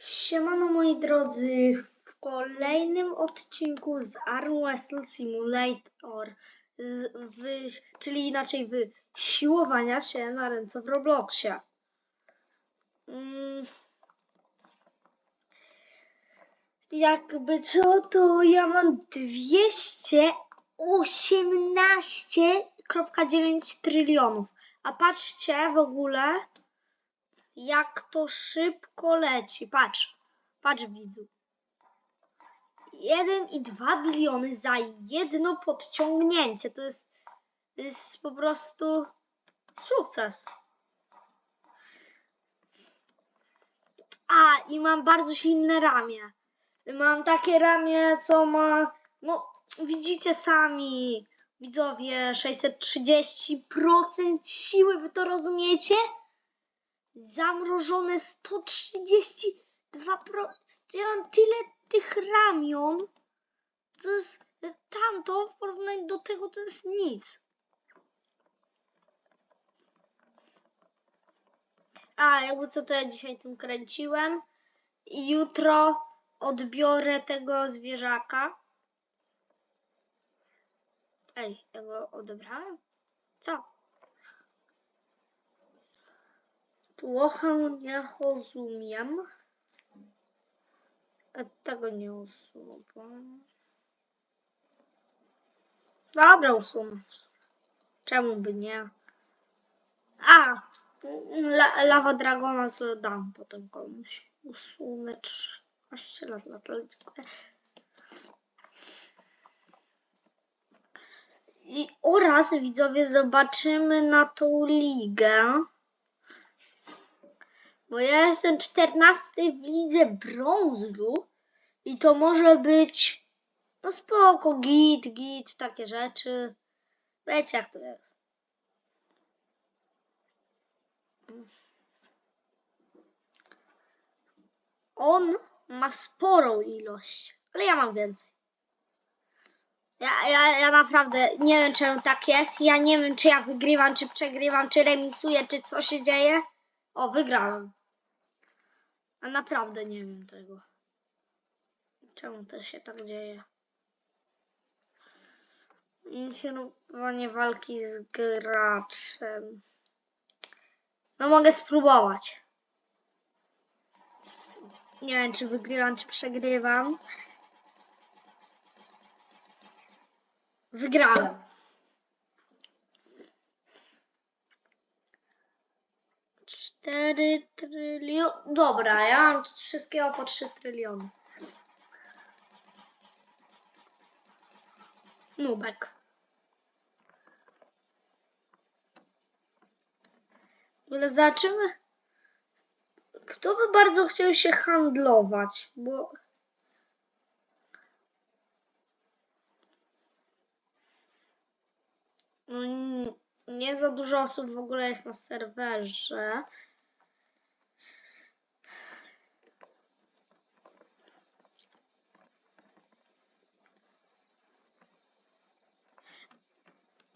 Siemano moi drodzy, w kolejnym odcinku z Arm Wrestle Simulator, w, czyli inaczej w siłowania się na ręce w Robloxie. Mm. Jakby co, to ja mam 218,9 trylionów. A patrzcie w ogóle, jak to szybko leci. Patrz, patrz widzu. 1,2 biliony za jedno podciągnięcie. To jest, jest po prostu sukces. A, i mam bardzo silne ramię. Mam takie ramię, co ma, no widzicie sami, widzowie, 630% siły, wy to rozumiecie? Zamrożone 132 pro... Ja mam tyle tych ramion. To jest tamto w porównaniu do tego to jest nic. A jakby co to ja dzisiaj tym kręciłem. I jutro odbiorę tego zwierzaka. Ej, ja go odebrałem? Co? Trochę nie rozumiem. Tego nie usuwam. Dobra, usunę. Czemu by nie? A! La, lawa dragona co dam potem komuś. Usunę 13 lat, lat. dziękuję. I oraz widzowie zobaczymy na tą ligę. Bo ja jestem 14 w lidze brązu i to może być no spoko, git, git, takie rzeczy. Wiecie jak to jest. On ma sporą ilość, ale ja mam więcej. Ja, ja, ja naprawdę nie wiem czemu tak jest. Ja nie wiem czy ja wygrywam, czy przegrywam, czy remisuję, czy co się dzieje. O, wygrałem. A naprawdę nie wiem tego. Czemu to się tak dzieje? Inicjowanie walki z graczem. No mogę spróbować. Nie wiem, czy wygrywam, czy przegrywam. Wygrałem. Cztery tryliony. Dobra, ja mam wszystkiego po 3 tryliony. Nubek. Ale zobaczymy. Kto by bardzo chciał się handlować? Bo. No, nie za dużo osób w ogóle jest na serwerze.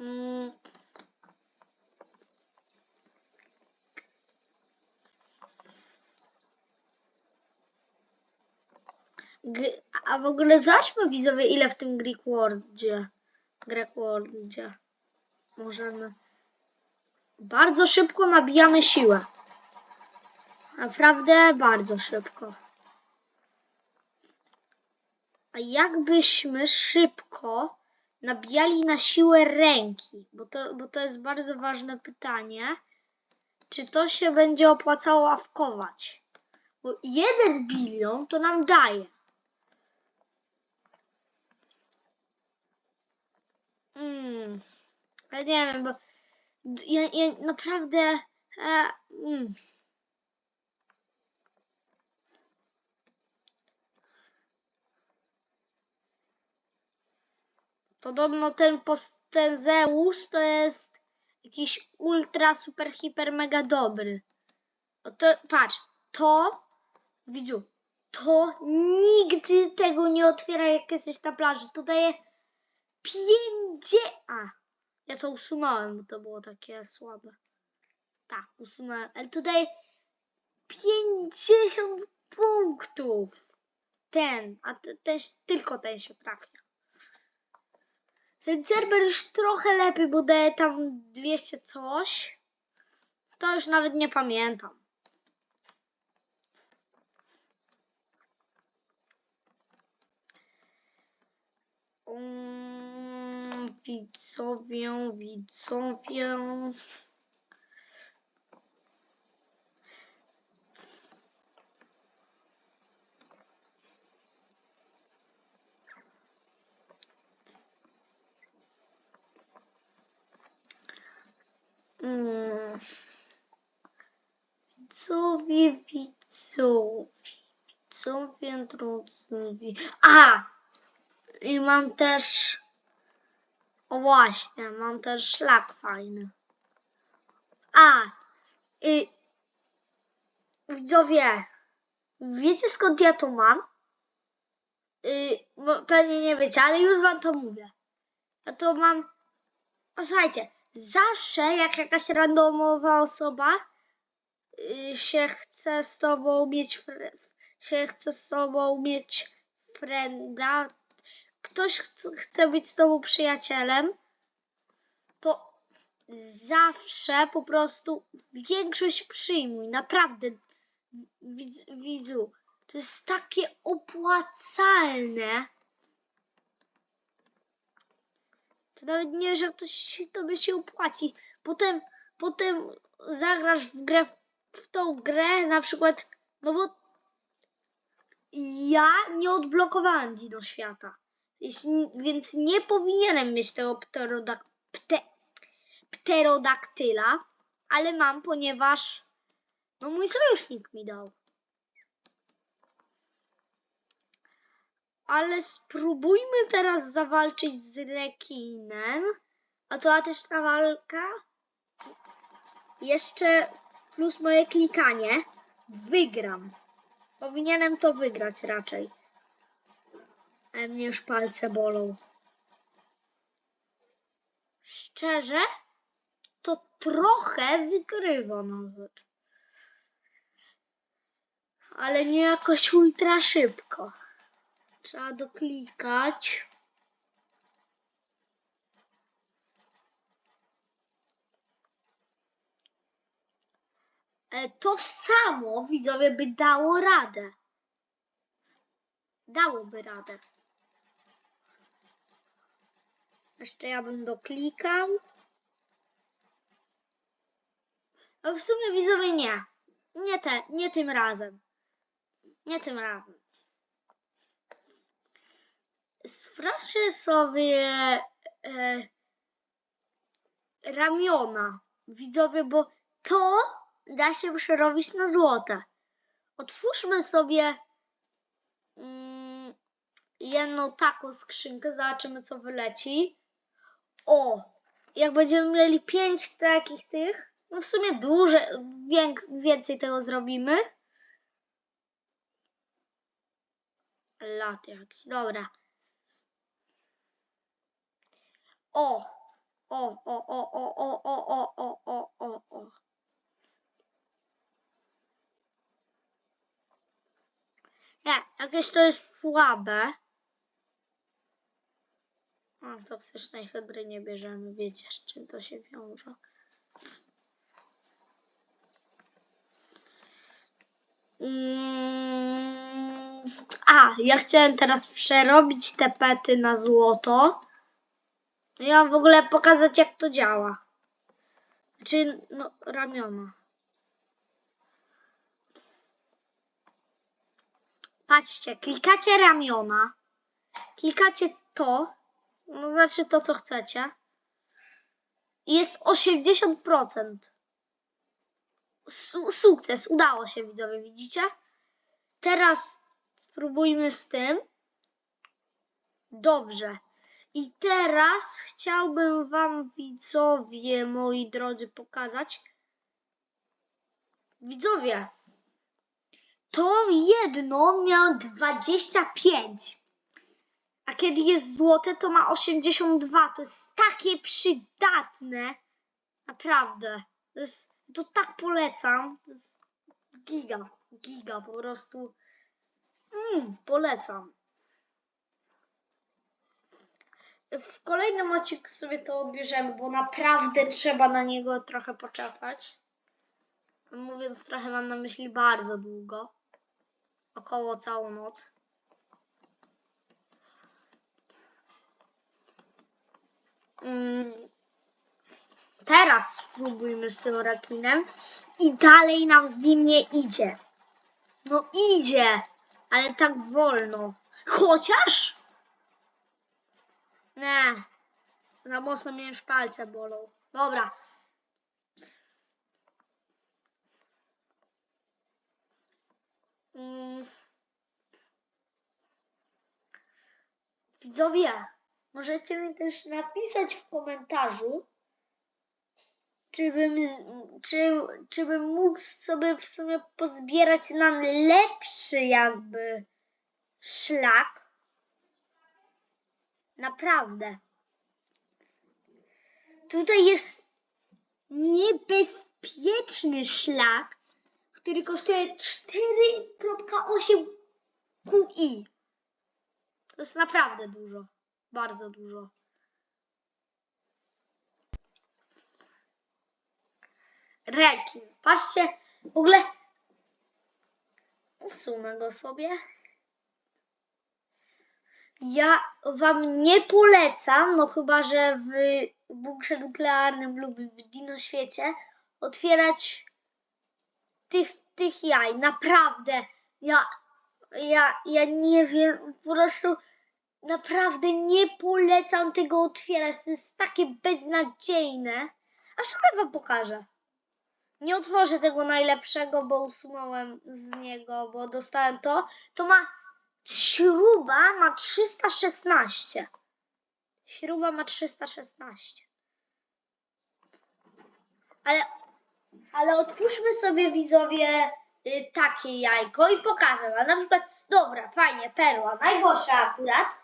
Mm. A w ogóle zobaczmy widzowie ile w tym Greek Worldzie. Greek Worldzie. Możemy. Bardzo szybko nabijamy siłę. Naprawdę bardzo szybko. A jakbyśmy szybko nabijali na siłę ręki? Bo to, bo to jest bardzo ważne pytanie. Czy to się będzie opłacało awkować? Bo jeden bilion to nam daje. Mm. Ale nie wiem, bo ja, ja naprawdę. E, mm. Podobno ten, ten Zeus to jest jakiś ultra, super, hiper, mega dobry. O to, patrz, to, widzu, to nigdy tego nie otwiera, jak jesteś na plaży. To daje 5 A. Ja to usunąłem, bo to było takie słabe. Tak, usunąłem. Ale tutaj 50 punktów. Ten, a te- ten, tylko ten się trafia. Ten Cerber już trochę lepiej, bo daje tam 200 coś. To już nawet nie pamiętam. Mm, widzowie, widzowie. Mm. Widzowie, widzowie, widzowie, drodzy. wi- A! I mam też. O właśnie, mam też szlak fajny. A! I. Widzowie, wiecie skąd ja to mam? Bo pewnie nie wiecie, ale już wam to mówię. Ja to mam. Posłuchajcie, zawsze jak jakaś randomowa osoba y, się chce z tobą mieć się chce z tobą mieć frenda, ktoś chce, być z tobą przyjacielem, to zawsze po prostu większość przyjmuj, naprawdę widz, widzu. To jest takie opłacalne. To nawet nie wiesz, jak to się tobie się opłaci. Potem, potem zagrasz w grę, w tą grę na przykład, no bo ja nie odblokowałem Dino Świata. Więc nie powinienem mieć tego pterodak, pte, pterodaktyla, ale mam, ponieważ no mój sojusznik mi dał. Ale spróbujmy teraz zawalczyć z rekinem. A to atyczna walka. Jeszcze plus moje klikanie. Wygram. Powinienem to wygrać raczej. Ale mnie już palce bolą. Szczerze, to trochę wygrywa nawet. Ale nie jakoś ultra szybko. Trzeba doklikać. To samo widzowie by dało radę. Dałoby radę. Jeszcze ja bym doklikał. A w sumie widzowie nie. Nie, te, nie tym razem. Nie tym razem. Sprawdźcie sobie e, ramiona, widzowie, bo to da się przerobić na złote. Otwórzmy sobie mm, jedną taką skrzynkę, zobaczymy co wyleci. O, jak będziemy mieli pięć takich tych, no w sumie duże, wię- więcej tego zrobimy. Lat jakiś, dobra. O, o, o, o, o, o, o, o, o, o, o, o. Nie, jakieś to jest słabe. A, toksycznej hydry nie bierzemy, wiecie z czym to się wiąże. Mm, A, ja chciałem teraz przerobić te pety na złoto. No Ja w ogóle pokazać jak to działa. Znaczy, no, ramiona. Patrzcie, klikacie ramiona, klikacie to, no znaczy to co chcecie. Jest 80%. Su sukces, udało się widzowie, widzicie? Teraz spróbujmy z tym. Dobrze. I teraz chciałbym wam widzowie, moi drodzy, pokazać. Widzowie, to jedno miało 25. A kiedy jest złote, to ma 82. To jest takie przydatne. Naprawdę. To, jest, to tak polecam. To jest giga, giga po prostu. Mm, polecam. W kolejnym odcinku sobie to odbierzemy, bo naprawdę trzeba na niego trochę poczekać. Mówiąc trochę mam na myśli bardzo długo. Około całą noc. Mm, Teraz spróbujmy z tym rekinem i dalej nam z nim nie idzie. No idzie, ale tak wolno. Chociaż? Nie. Za mocno mnie już palce bolą. Dobra. Widzowie, możecie mi też napisać w komentarzu, czy bym, czy, czy bym mógł sobie w sumie pozbierać nam lepszy jakby szlak. Naprawdę. Tutaj jest niebezpieczny szlak, który kosztuje 4.8 QI. To jest naprawdę dużo. Bardzo dużo. Rekin. Patrzcie, w ogóle usunę go sobie. Ja wam nie polecam, no chyba, że w bunkrze nuklearnym lub w dinoświecie otwierać tych, tych jaj. Naprawdę. Ja, ja, ja nie wiem, po prostu naprawdę nie polecam tego otwierać. To jest takie beznadziejne. A sobie wam pokażę. Nie otworzę tego najlepszego, bo usunąłem z niego, bo dostałem to. To ma śruba ma 316. Śruba ma 316. Ale, ale otwórzmy sobie widzowie y, takie jajko i pokażę wam. Na przykład, dobra, fajnie, perła. Najgorsza akurat.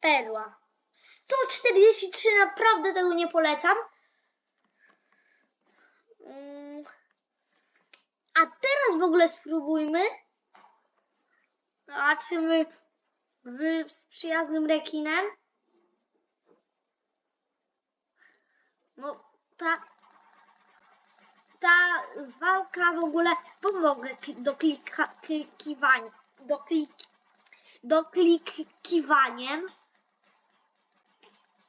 Perła. 143, naprawdę tego nie polecam. A teraz w ogóle spróbujmy. Zobaczymy w, z przyjaznym rekinem. No, ta, ta walka w ogóle pomogę do klika, klikiwania, do, klik, do klikiwaniem.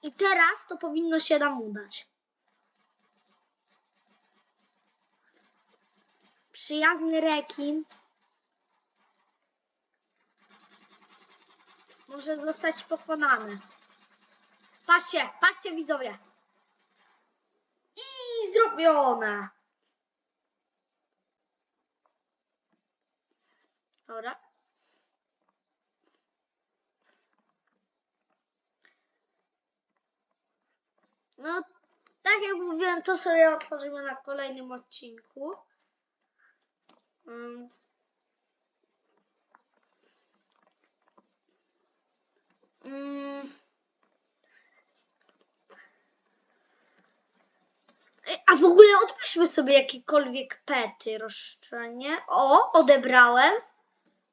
I teraz to powinno się nam udać. Przyjazny rekin może zostać pokonany. Patrzcie, patrzcie widzowie. I zrobione. Dobra. No, tak jak mówiłem, to sobie otworzymy na kolejnym odcinku. Mm. Mm. A w ogóle odbierzmy sobie jakiekolwiek pety roszczenie. O, odebrałem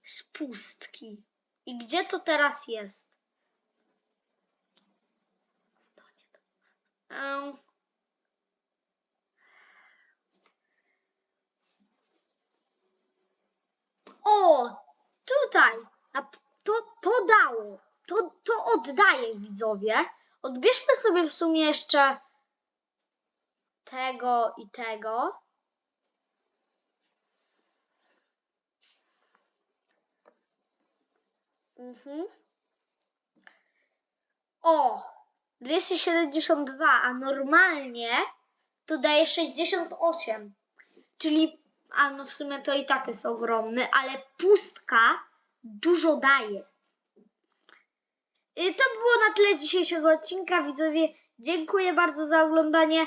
z pustki. I gdzie to teraz jest? O, tutaj. To, to dało. To, to oddaję widzowie. Odbierzmy sobie w sumie jeszcze tego i tego. Mhm. O, 272, a normalnie to daje 68. Czyli, a no w sumie to i tak jest ogromny, ale pustka dużo daje. I to było na tyle dzisiejszego odcinka, widzowie. Dziękuję bardzo za oglądanie.